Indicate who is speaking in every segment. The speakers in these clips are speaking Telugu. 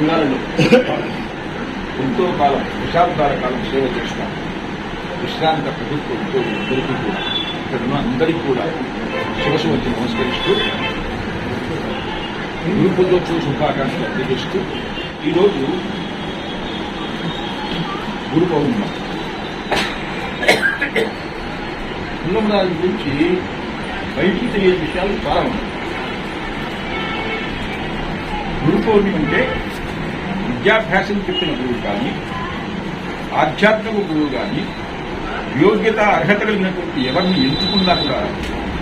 Speaker 1: రంగాలలో ఎంతో కాలం దశాబ్దాల కాలం సేవ చేస్తాం. విశ్రాంత ప్రభుత్వ ఉద్యోగులందరికీ కూడా ఇక్కడ ఉన్న అందరికీ కూడా శివసు నమస్కరిస్తూ గురు పూజోత్సవ శుభాకాంక్షలు అందజేస్తూ ఈరోజు గురు పౌర్ణిమ. దాని గురించి బయటికి తెలియని విషయాలు చాలా ఉన్నాయి. గురు పౌర్ణిమ అంటే విద్యాభ్యాసం చెప్పిన గురువు కానీ ఆధ్యాత్మిక గురువు కానీ యోగ్యత అర్హత కలిగినటువంటి ఎవరిని ఎంచుకున్నా కూడా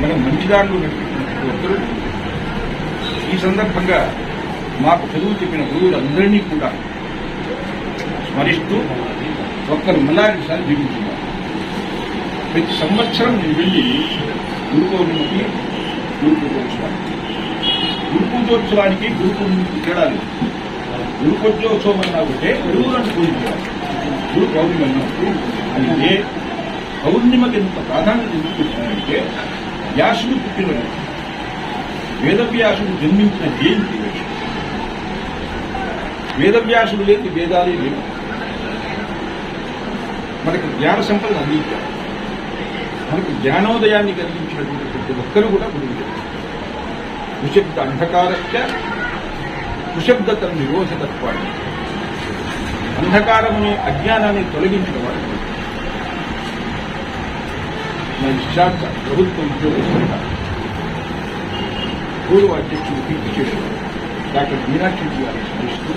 Speaker 1: మనం మంచిదారులు నడిపించినటువంటి ఈ సందర్భంగా మాకు చదువు చెప్పిన గురువులందరినీ కూడా స్మరిస్తూ ఒక్కరు మళ్ళారిసారి జీవించున్నారు ప్రతి సంవత్సరం నేను వెళ్ళి గురు పౌర్ణమికి గురు పూజోత్సవానికి గురు పూజోత్సవానికి గురు పౌర్ణమికి తేడా లేదు గురు పూజోత్సవం అన్నా ఒకటే గురువులను పూజించాలి. గురు పౌర్ణిమ అన్నప్పుడు అయితే పౌర్ణిమకి ఎంత ప్రాధాన్యత ఎందుకు వచ్చిందంటే వ్యాసుడు పుట్టిన వేదవ్యాసుడు జన్మించిన జయంతి వేదవ్యాసుడు లేని వేదాలే లేవు. మనకు జ్ఞాన సంపద అందించారు మనకు జ్ఞానోదయాన్ని కలిగించినటువంటి ప్రతి ఒక్కరు కూడా గురువు కుశబ్ద అంధకారస్య సుశబ్దతను నిరోధతత్వాన్ని అంధకారమునే అజ్ఞానాన్ని తొలగించిన వాడు మన విశాఖ ప్రభుత్వ ఉద్యోగస్తులుగా పూర్వ అధ్యక్షుడు కీర్తి చేశారు. డాక్టర్ మీనాక్షి గారిని స్మరిస్తూ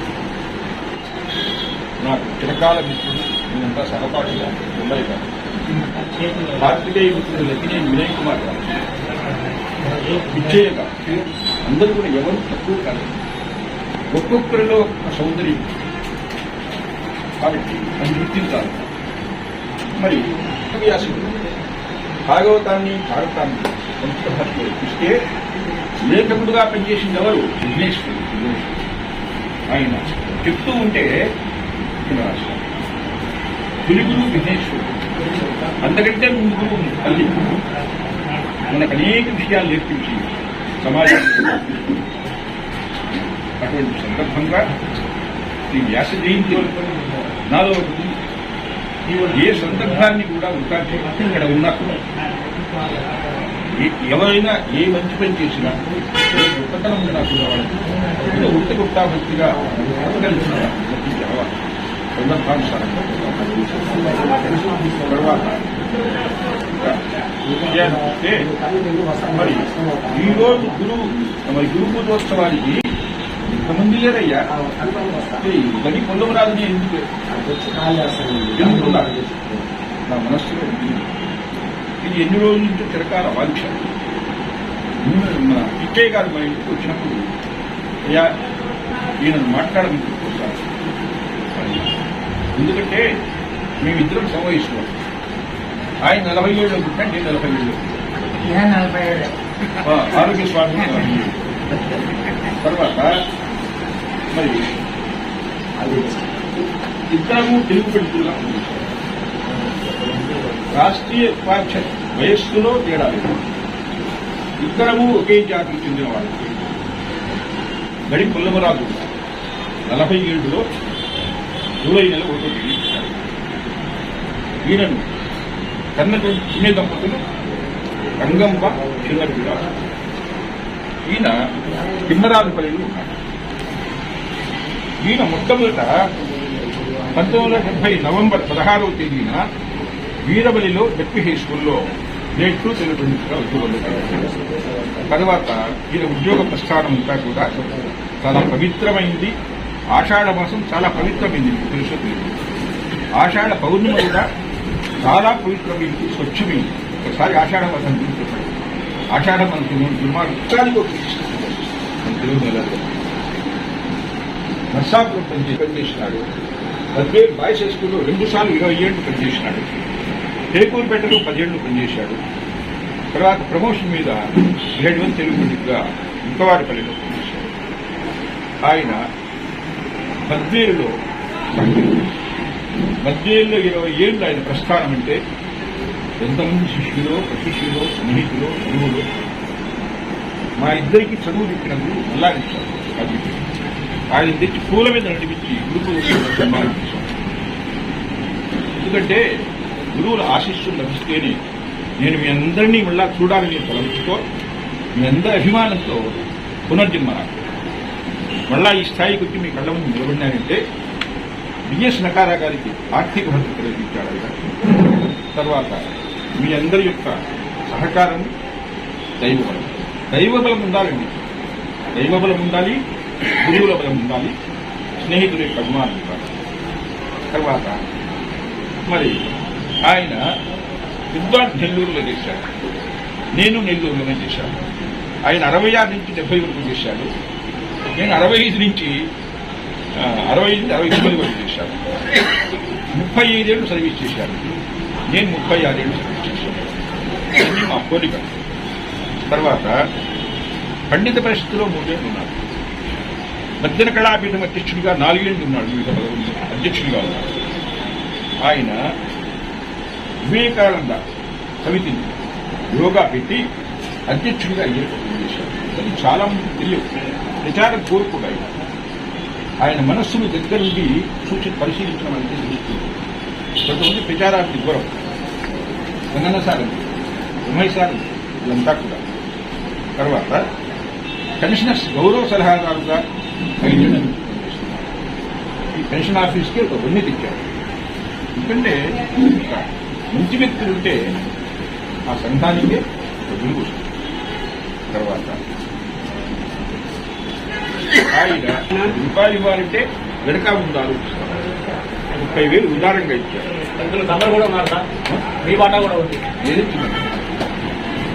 Speaker 1: నాకు చిరకాల మిత్రుడు నేనంతా సహపాఠిగా ఉన్నాయి గారు. కార్తికేయ మిత్రుడు లక్ష్మీ వినయ్ కుమార్ గారు. విజయ గారు. అందరూ కూడా ఎవరు తక్కువ కాలేదు. ఒక్కొక్కరిలో ఒక సౌందర్యం. కాబట్టి అది గుర్తించాలి. మరి వ్యాసుడు భాగవతాన్ని భారతాన్ని సంస్కృత భాషలో చూస్తే లేఖకుడుగా పనిచేసింది ఎవరు విఘ్నేశ్వరుడు. విఘ్నేశ్వరుడు. ఆయన చెప్తూ ఉంటే తెలుగులు విఘ్నేశ్వరుడు. అంతకంటే ముందు తల్లి. మనకు అనేక విషయాలు నేర్పించి సమాజంలో అటువంటి సందర్భంగా ఈ వ్యాస జయంతి నాలో ఏ సందర్భాన్ని కూడా వృధా ఇక్కడ ఉన్నప్పుడు ఎవరైనా ఏ మంచి పని చేసినా గొప్పతనం ఉన్నా కూడా వాళ్ళకి ఉత్త వృత్తి గుప్తా భక్తిగా కలిసిన సందర్భానుసారంగా తర్వాత మరి ఈరోజు గురువు మరి గురు పూజోత్సవానికి ఇంతమంది లేరయ్యా గడి. ఎందుకు ఎందుకున్నారు నా మనస్సులో. ఇది ఎన్ని రోజుల నుంచో చిరకాల వాంఛ. నేను మన పిచ్చయ్య గారు మా ఇంటికి వచ్చినప్పుడు అయ్యా ఈయన చెప్పుకుంటారు ఎందుకంటే మేమిద్దరం సమవయసులో ఆయన నలభై ఏళ్ళు అనుకుంటా నేను నలభై ఏళ్ళు
Speaker 2: నేను
Speaker 1: ఆరోగ్య స్వామి. తర్వాత మరి ఇద్దరము తెలుగు పెడుతున్నా రాష్ట్రీయ ఉపాధ్యక్ష వయస్సులో తేడా లేదు. ఇద్దరము ఒకే జాతికి చెందిన వాళ్ళు. గడి పుల్లమరాజు నలభై ఏడులో జూలై నెల ఒకటో తేదీ ఈయనను కన్నటువంటి చిన్న దంపతులు రంగంబ చిన్న విరాజు ఈయన తిమ్మరాజుపల్లిలో ఉన్నాడు. ఈయన మొట్టమొదట పంతొమ్మిది వందల డెబ్బై నవంబర్ పదహారవ తేదీన వీరబలిలో డెప్యూటీ హై స్కూల్లో గ్రేడ్ టూ తెలుగు ఉద్యోగంలో తర్వాత ఈయన ఉద్యోగ ప్రస్థానం అంతా కూడా చాలా పవిత్రమైంది. ఆషాఢ మాసం చాలా పవిత్రమైంది మీకు ఆషాఢ పౌర్ణిమ కూడా చాలా పవిత్రమైంది స్వచ్ఛమైంది. ఒకసారి ఆషాఢ మాసం ఆషాఢ మాసం దుర్మార్గానికి ఒక తెలుగు నెలలో నర్సాపురం పనిచే పనిచేసినాడు పద్వేలు బాయ్స్ హై స్కూల్లో రెండు సార్లు ఇరవై ఏళ్ళు పనిచేసినాడు టేకూరుపేటలో పదిహేళ్ళు పనిచేశాడు తర్వాత ప్రమోషన్ మీద గ్రేడ్ వన్ తెలుగు పండితుగా ఇంకవాడపల్లిలో పనిచేశాడు ఆయన బద్వేలులో బద్వేలులో ఇరవై ఏళ్ళు ఆయన ప్రస్థానం అంటే ఎంతమంది శిష్యులో ప్రశిష్యులో స్నేహితులు గురువులు? మా ఇద్దరికి చదువు చెప్పినందుకు అల్లాడించారు అది ఆయన తెచ్చి పూల మీద నడిపించి గురువు ఎందుకంటే గురువుల ఆశీస్సులు లభిస్తేనే నేను మీ అందరినీ మళ్ళా చూడాలని తలంచుకో మీ అందరి అభిమానంతో పునర్జన్మ మళ్ళా ఈ స్థాయికి వచ్చి మీ కళ్ళ ముందు నిలబడినారంటే బిఎస్ నకారా గారికి ఆర్థిక భద్రత కల్పించాడు తర్వాత మీ అందరి యొక్క సహకారం దైవబలం దైవబలం ఉండాలండి. దైవబలం ఉండాలి గురువుల బలం ఉండాలి స్నేహితుడు యొక్క అభిమానం ఉండాలి. తర్వాత మరి ఆయన విద్వాన్ నెల్లూరులో చేశాడు. నేను నెల్లూరులోనే చేశాను. ఆయన అరవై ఆరు నుంచి డెబ్బై వరకు చేశాడు. నేను అరవై ఐదు నుంచి అరవై ఐదు అరవై తొమ్మిది వరకు చేశాను. ముప్పై ఐదేళ్ళు సర్వీస్ చేశాను. నేను ముప్పై ఆరేళ్ళు సర్వీస్ చేశాను. ఇది మా కోరిక తర్వాత పండిత పరిస్థితిలో మూడేళ్ళు ఉన్నాడు మధ్యన కళాపీఠం అధ్యక్షుడిగా నాలుగేళ్ళు ఉన్నాడు వివిధ పదవుల్లో అధ్యక్షుడిగా ఉన్నాడు. ఆయన వివేకానంద సమితిని యోగా పెట్టి అధ్యక్షుడిగా ఏర్పాటు చేశారు అది చాలా మంది తెలియదు. ప్రచారం కోరుకోడు ఆయన. ఆయన మనస్సును దగ్గర నుండి సూచి పరిశీలించడం అంటే తెలుస్తుంది కొంతమంది ప్రచారానికి దూరం. గంగన్న సాగర్ ఉమయ్ ఇదంతా కూడా. తర్వాత కమిషనర్స్ గౌరవ సలహాదారుగా పనిచేస్తున్నారు. ఈ పెన్షన్ ఆఫీస్కి ఒక వన్నె తెచ్చారు ఎందుకంటే మంచి వ్యక్తులు ఉంటే ఆ సంఘానికే ఒక విలువ వస్తుంది. తర్వాత రూపాయలు ఇవ్వాలంటే వెనక ఉండాలి ముప్పై వేలు ఉదారంగా ఇచ్చారు.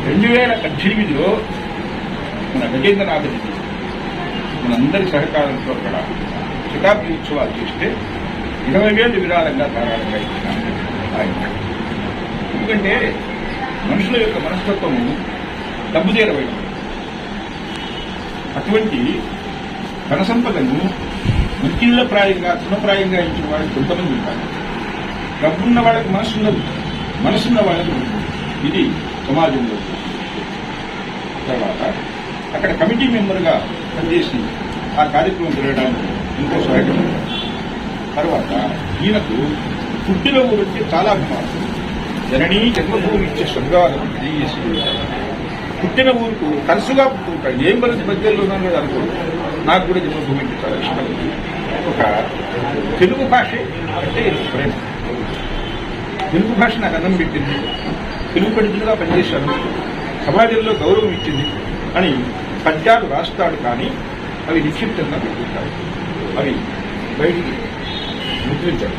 Speaker 1: రెండు వేల పద్దెనిమిదిలో మన గజేంద్రనాథ్ రెడ్డి మనందరి సహకారంతో అక్కడ శతాబ్ది ఉత్సవాలు చేస్తే ఇరవై వేలు విరాళంగా ధారాళంగా ఇచ్చినాను ఎందుకంటే మనుషుల యొక్క మనస్తత్వము డబ్బు తీరబడి అటువంటి ధన సంపదను మంచిళ్ళ ప్రాయంగా తృణప్రాయంగా ఇచ్చిన వాళ్ళకి కొంతమంది ఉంటారు. డబ్బున్న వాళ్ళకి మనసున్నది మనసున్న వాళ్ళకి ఇది సమాజంలో. తర్వాత అక్కడ కమిటీ మెంబర్గా పనిచేసి ఆ కార్యక్రమం జరగడానికి ఎంతో సహాయపడింది తర్వాత ఈయనకు పుట్టిన ఊరంటే చాలా అభిమానం. జననీ జన్మభూమి ఇచ్చే స్వర్గాలు పుట్టిన ఊరుకు తరచుగా పుట్టుకుంటాడు ఏం పరిస్థితి మధ్యలో ఉన్నాను అనుకోడు. నాకు కూడా జన్మభూమి అంటే చాలా ఇష్టం. ఒక తెలుగు భాష అంటే ప్రేమ. తెలుగు భాష నాకు అన్నం పెట్టింది. తెలుగు పండితులుగా పనిచేశాను. సమాజంలో గౌరవం ఇచ్చింది అని పద్యాలు రాస్తాడు కానీ అవి నిక్షిప్తంగా పెట్టుకుంటాడు అవి బయటికి ముద్రించాడు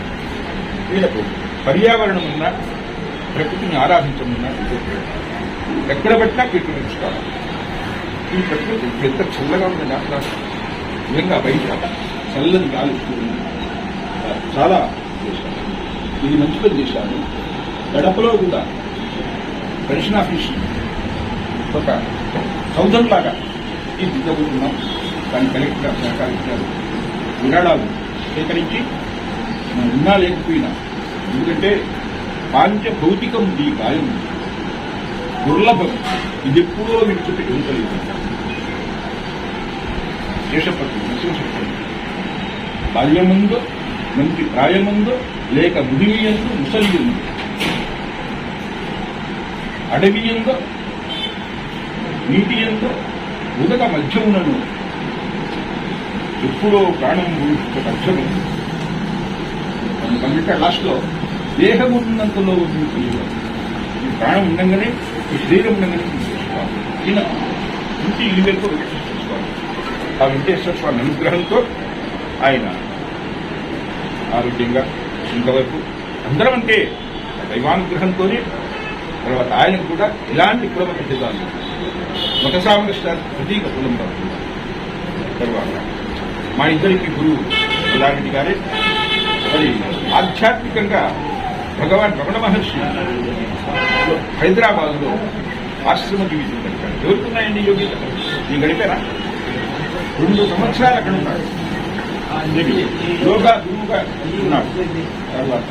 Speaker 1: వీళ్ళకు పర్యావరణం ఉన్నా ప్రకృతిని ఆరాధించమన్నా ఎక్కడ పట్టినా కీర్తి ఈ ప్రకృతి ఎంత చల్లగా ఉంది అక్కడ నిజంగా బయట చల్లని గాలి చాలా చేశాను ఇది మంచి పని చేశాను గడపలో కూడా పెన్షన్ ఆఫీస్ ఒక సౌదం లాగా ఈ దాన్ని కలెక్టర్ గారు సహకరించారు విరాళాలు సేకరించి మనం ఉన్నా లేకపోయినా ఎందుకంటే పాంచ భౌతికం ఈ గాయం దుర్లభం. ఇది ఎప్పుడో విడిచిపెట్టి ఉండలేదు శేషపతి నరసింహపతి బాల్యముందో మంచి ప్రాయముందో లేక ముదిమియందు ముసలియందు. ఎందో నీటి ఎందో ఉదక మధ్యమునను ఎప్పుడో ప్రాణం ఊహించక అక్షరం అందుకంటే లాస్ట్లో దేహం ఉన్నంతలో ఉంది తెలియదు. ఈ ప్రాణం ఉండగానే ఈ శరీరం ఉండగానే తీసేసుకోవాలి ఈయన ఇంటి ఇల్లు వరకు ఆ వెంకటేశ్వర స్వామి అనుగ్రహంతో ఆయన ఆరోగ్యంగా ఇంతవరకు అందరం అంటే దైవానుగ్రహంతోనే తర్వాత ఆయనకు కూడా ఇలాంటి కులమ ఖచ్చితాలు మత సామరస్య ప్రతీక కులం కాదు. తర్వాత మా ఇద్దరికి గురువు ఇలాంటి గారే. మరి ఆధ్యాత్మికంగా భగవాన్ రమణ మహర్షి హైదరాబాద్లో ఆశ్రమ జీవితం గడిపాడు. ఎవరుకున్నాయండి యోగి నేను గడిపారా? రెండు సంవత్సరాలు అక్కడ ఉన్నాడు యోగా గురువుగా ఉన్నాడు తర్వాత